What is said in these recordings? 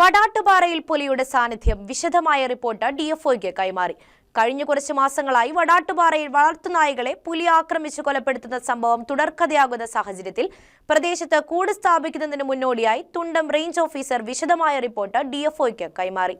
വടാട്ടുപാറയിൽ പുലിയുടെ സാന്നിധ്യം വിശദമായ റിപ്പോർട്ട് ഡിഎഫ്ഒയ്ക്ക് കൈമാറി. കഴിഞ്ഞ കുറച്ച് മാസങ്ങളായി വടാട്ടുപാറയിൽ വളർത്തുനായകളെ പുലി ആക്രമിച്ച് കൊലപ്പെടുത്തുന്ന സംഭവം തുടർക്കഥയാകുന്ന സാഹചര്യത്തിൽ പ്രദേശത്ത് കൂട് സ്ഥാപിക്കുന്നതിന് മുന്നോടിയായി തുണ്ടം റേഞ്ച് ഓഫീസർ വിശദമായ റിപ്പോർട്ട് ഡിഎഫ്ഒയ്ക്ക് കൈമാറി.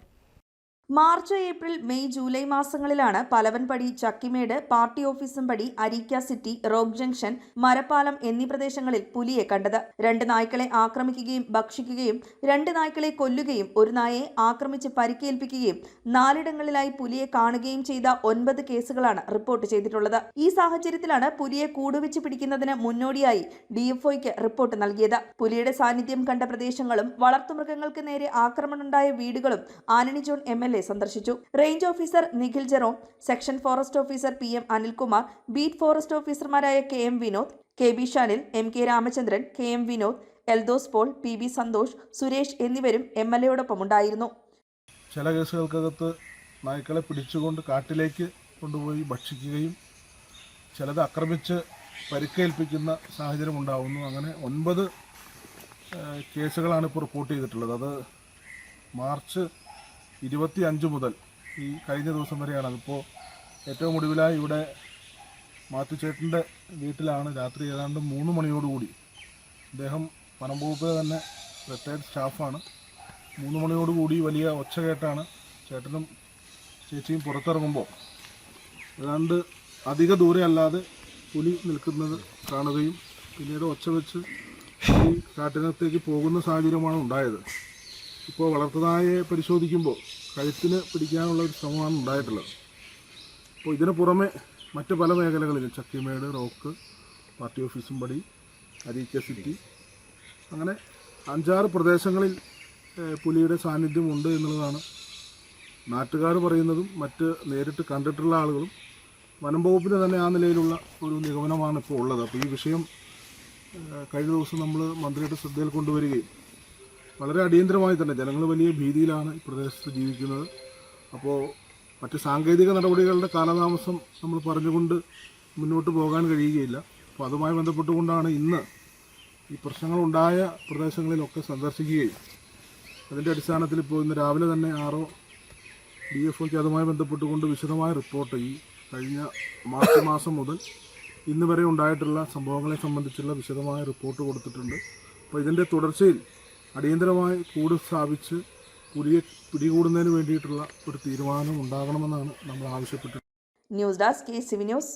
മാർച്ച് ഏപ്രിൽ മെയ് ജൂലൈ മാസങ്ങളിലാണ് പലവൻപടി ചക്കിമേട് പാർട്ടി ഓഫീസും പടി അരീക്ക സിറ്റി റോക്ക് ജംഗ്ഷൻ മരപ്പാലം എന്നീ പ്രദേശങ്ങളിൽ പുലിയെ കണ്ടത്. രണ്ട് നായ്ക്കളെ ആക്രമിക്കുകയും ഭക്ഷിക്കുകയും രണ്ട് നായ്ക്കളെ കൊല്ലുകയും ഒരു നായയെ ആക്രമിച്ച് പരിക്കേൽപ്പിക്കുകയും നാലിടങ്ങളിലായി പുലിയെ കാണുകയും ചെയ്ത ഒൻപത് കേസുകളാണ് റിപ്പോർട്ട് ചെയ്തിട്ടുള്ളത്. ഈ സാഹചര്യത്തിലാണ് പുലിയെ കൂടുവെച്ച് പിടിക്കുന്നതിന് മുന്നോടിയായി ഡിഎഫ്ഒയ്ക്ക് റിപ്പോർട്ട് നൽകിയത്. പുലിയുടെ സാന്നിധ്യം കണ്ട പ്രദേശങ്ങളും വളർത്തുമൃഗങ്ങൾക്ക് നേരെ ആക്രമണമുണ്ടായ വീടുകളും ആനണി ജോൺ എം. എൽ. എ സന്ദർശിച്ചു. Range officer Nikhil Jerome section forest officer P M Anilkumar beat forest ഓഫീസർമാരായ K M Vinod K B Shanil M K Ramachandran K M Vinod Eldhose Paul P B Santhosh Suresh എന്നിവരും M L എയോടൊപ്പം ഉണ്ടായിരുന്നു. ചില കേസുകൾക്കകത്ത് നായ്ക്കളെ പിടിച്ചുകൊണ്ട് കാട്ടിലേക്ക് കൊണ്ടുപോയി ഭക്ഷിക്കുകയും ചിലത് ആക്രമിച്ച് പരിക്കേൽപ്പിക്കുന്ന സാഹചര്യം ഉണ്ടാകുന്നു അങ്ങനെ ഒൻപത് കേസുകളാണ് ഇപ്പോൾ റിപ്പോർട്ട് ചെയ്തിട്ടുള്ളത്. അത് മാർച്ച് ഇരുപത്തി അഞ്ച് മുതൽ ഈ കഴിഞ്ഞ ദിവസം വരെയാണ് അതിപ്പോൾ ഏറ്റവും ഒടുവിലായി ഇവിടെ മാത്തുച്ചേട്ടന്റെ വീട്ടിലാണ് രാത്രി ഏതാണ്ട് മൂന്ന് മണിയോടുകൂടി അദ്ദേഹം വനം വകുപ്പിലെ തന്നെ റിട്ടയർഡ് സ്റ്റാഫാണ് മൂന്ന് മണിയോടുകൂടി വലിയ ഒച്ച കേട്ടാണ് ചേട്ടനും ചേച്ചിയും പുറത്തിറങ്ങുമ്പോൾ. ഏതാണ്ട് അധിക ദൂരെ അല്ലാതെ പുലി നിൽക്കുന്നത് കാണുകയും പിന്നീട് ഒച്ച വെച്ച് ഈ കാട്ടിനകത്തേക്ക് പോകുന്ന സാഹചര്യമാണ് ഉണ്ടായത്. ഇപ്പോൾ വളർത്തതായെ പരിശോധിക്കുമ്പോൾ കഴുത്തിന് പിടിക്കാനുള്ള ഒരു ശ്രമമാണ് ഉണ്ടായിട്ടുള്ളത്. അപ്പോൾ ഇതിന് പുറമെ മറ്റ് പല മേഖലകളിലും ചക്കിമേട് റോക്ക് പാർട്ടി ഓഫീസും പടി അരീക്ക സിറ്റി അങ്ങനെ അഞ്ചാറ് പ്രദേശങ്ങളിൽ പുലിയുടെ സാന്നിധ്യം ഉണ്ട് എന്നുള്ളതാണ് നാട്ടുകാർ പറയുന്നതും മറ്റ് നേരിട്ട് കണ്ടിട്ടുള്ള ആളുകളും വനം വകുപ്പിന് തന്നെ ആ നിലയിലുള്ള ഒരു നിഗമനമാണ് ഇപ്പോൾ ഉള്ളത്. അപ്പോൾ ഈ വിഷയം കഴിഞ്ഞ ദിവസം നമ്മൾ മന്ത്രിയുടെ ശ്രദ്ധയിൽ കൊണ്ടുവരികയും വളരെ അടിയന്തരമായി തന്നെ ജനങ്ങൾ വലിയ ഭീതിയിലാണ് ഈ പ്രദേശത്ത് ജീവിക്കുന്നത്. അപ്പോൾ മറ്റ് സാങ്കേതിക നടപടികളുടെ കാലതാമസം നമ്മൾ പറഞ്ഞുകൊണ്ട് മുന്നോട്ട് പോകാൻ കഴിയുകയില്ല. അപ്പോൾ അതുമായി ബന്ധപ്പെട്ടുകൊണ്ടാണ് ഇന്ന് ഈ പ്രശ്നങ്ങളുണ്ടായ പ്രദേശങ്ങളിലൊക്കെ സന്ദർശിക്കുകയും അതിന്റെ അടിസ്ഥാനത്തിൽ ഇപ്പോൾ ഇന്ന് രാവിലെ തന്നെ ആറോ ഡി എഫ് ഒക്ക് അതുമായി ബന്ധപ്പെട്ടുകൊണ്ട് വിശദമായ റിപ്പോർട്ട് ഈ കഴിഞ്ഞ മാർച്ച് മാസം മുതൽ ഇന്ന് വരെ ഉണ്ടായിട്ടുള്ള സംഭവങ്ങളെ സംബന്ധിച്ചുള്ള വിശദമായ റിപ്പോർട്ട് കൊടുത്തിട്ടുണ്ട്. അപ്പോൾ ഇതിന്റെ തുടർച്ചയിൽ അടിയന്തരമായി കൂട് സ്ഥാപിച്ച് പുലിയെ പിടികൂടുന്നതിന് വേണ്ടിയിട്ടുള്ള ഒരു തീരുമാനം ഉണ്ടാകണമെന്നാണ് നമ്മൾ ആവശ്യപ്പെട്ടത് ന്യൂസ് ഡെസ്ക് ന്യൂസ്